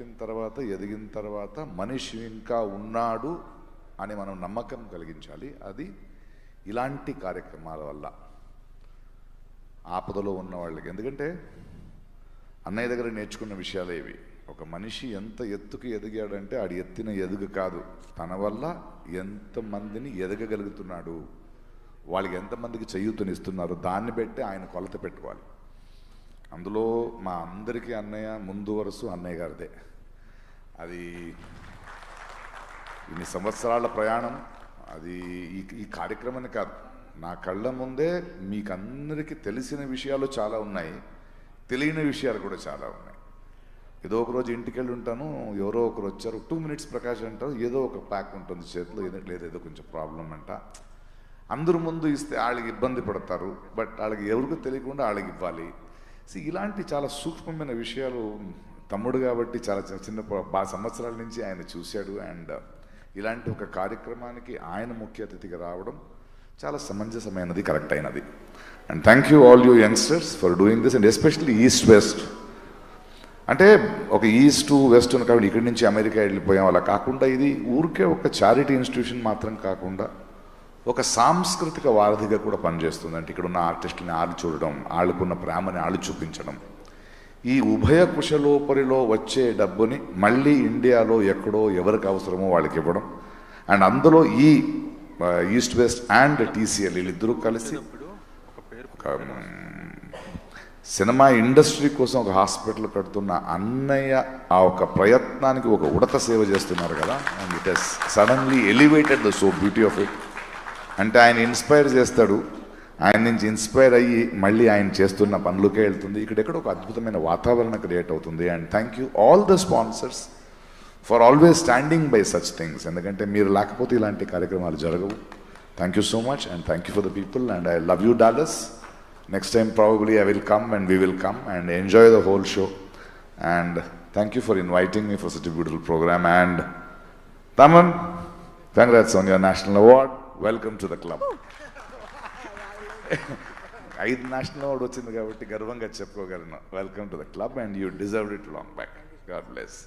పుట్టిన తర్వాత ఎదిగిన తర్వాత మనిషి ఇంకా ఉన్నాడు అని మనం నమ్మకం కలిగించాలి. అది ఇలాంటి కార్యక్రమాల వల్ల. ఆపదలో ఉన్న వాళ్ళకి. ఎందుకంటే అన్నయ్య దగ్గర నేర్చుకున్న విషయాలే ఇవి. ఒక మనిషి ఎంత ఎత్తుకు ఎదిగాడంటే ఆడి ఎత్తిన ఎదుగు కాదు. తన వల్ల ఎంతమందిని ఎదగగలుగుతున్నాడు వాళ్ళకి ఎంతమందికి చేయూతనిస్తున్నారు దాన్ని బట్టి ఆయన కొలత పెట్టుకోవాలి. అందులో మా అందరికీ అన్నయ్య ముందు వరుస అన్నయ్య గారిదే. అది ఇన్ని సంవత్సరాల ప్రయాణం అది ఈ ఈ కార్యక్రమాన్ని కాదు. నా కళ్ళ ముందే మీకు అందరికీ తెలిసిన విషయాలు చాలా ఉన్నాయి. తెలియని విషయాలు కూడా చాలా ఉన్నాయి. ఏదో ఒక రోజు ఇంటికి వెళ్ళి ఉంటాను ఎవరో ఒకరు వచ్చారు టూ మినిట్స్ ప్రకాశం అంటారు ఏదో ఒక ప్యాక్ ఉంటుంది చేతిలో ఏదో లేదు ఏదో కొంచెం ప్రాబ్లం అంట. అందరు ముందు ఇస్తే వాళ్ళకి ఇబ్బంది పడతారు బట్ వాళ్ళకి ఎవరికి తెలియకుండా వాళ్ళకి ఇవ్వాలి. సో ఇలాంటి చాలా సూక్ష్మమైన విషయాలు తమ్ముడు కాబట్టి చాలా చిన్న చిన్న సంవత్సరాల నుంచి ఆయన చూశాడు. అండ్ uh, ఇలాంటి ఒక కార్యక్రమానికి ఆయన ముఖ్య అతిథిగా రావడం చాలా సమంజసమైనది కరెక్ట్ అయినది. And thank you all you youngsters for doing this and especially east west అంటే ఒక ఈస్ట్ వెస్ట్ అని కాబట్టి ఇక్కడి నుంచి అమెరికా వెళ్ళిపోయాం. అలా కాకుండా ఇది ఊరికే ఒక చారిటీ ఇన్స్టిట్యూషన్ మాత్రం కాకుండా ఒక సాంస్కృతిక వారధిగా కూడా పనిచేస్తుంది. అంటే ఇక్కడ ఉన్న ఆర్టిస్టుని ఆళ్ళు చూడడం వాళ్ళకున్న ప్రేమని వాళ్ళు చూపించడం ఈ ఉభయ కుశలోపరిలో వచ్చే డబ్బుని మళ్ళీ ఇండియాలో ఎక్కడో ఎవరికి అవసరమో వాళ్ళకి ఇవ్వడం. అండ్ అందులో ఈ ఈస్ట్ వెస్ట్ అండ్ టీసీఎల్ వీళ్ళిద్దరూ కలిసి ఒక సినిమా ఇండస్ట్రీ కోసం ఒక హాస్పిటల్ కడుతున్న అన్నయ్య ఆ ఒక ప్రయత్నానికి ఒక ఉడత సేవ చేస్తున్నారు కదా. And it has suddenly elevated the so beauty of it. అంటే ఆయన ఇన్స్పైర్ చేస్తాడు. ఆయన నుంచి ఇన్స్పైర్ అయ్యి మళ్ళీ ఆయన చేస్తున్న పనులకే వెళ్తుంది. ఇక్కడెక్కడ ఒక అద్భుతమైన వాతావరణం క్రియేట్ అవుతుంది. And thank you all the sponsors for always standing by such things ఎందుకంటే మీరు లేకపోతే ఇలాంటి కార్యక్రమాలు జరగవు. Thank you so much and thank you for the people and I love you Dallas next time probably I will come and we will come and enjoy the whole show and thank you for inviting me for such beautiful program and Thaman congrats on your national award welcome to the club ఐదు national award వచ్చింది కాబట్టి గర్వంగా చెప్పుకోగలను. Welcome to the club and you deserve it long back God bless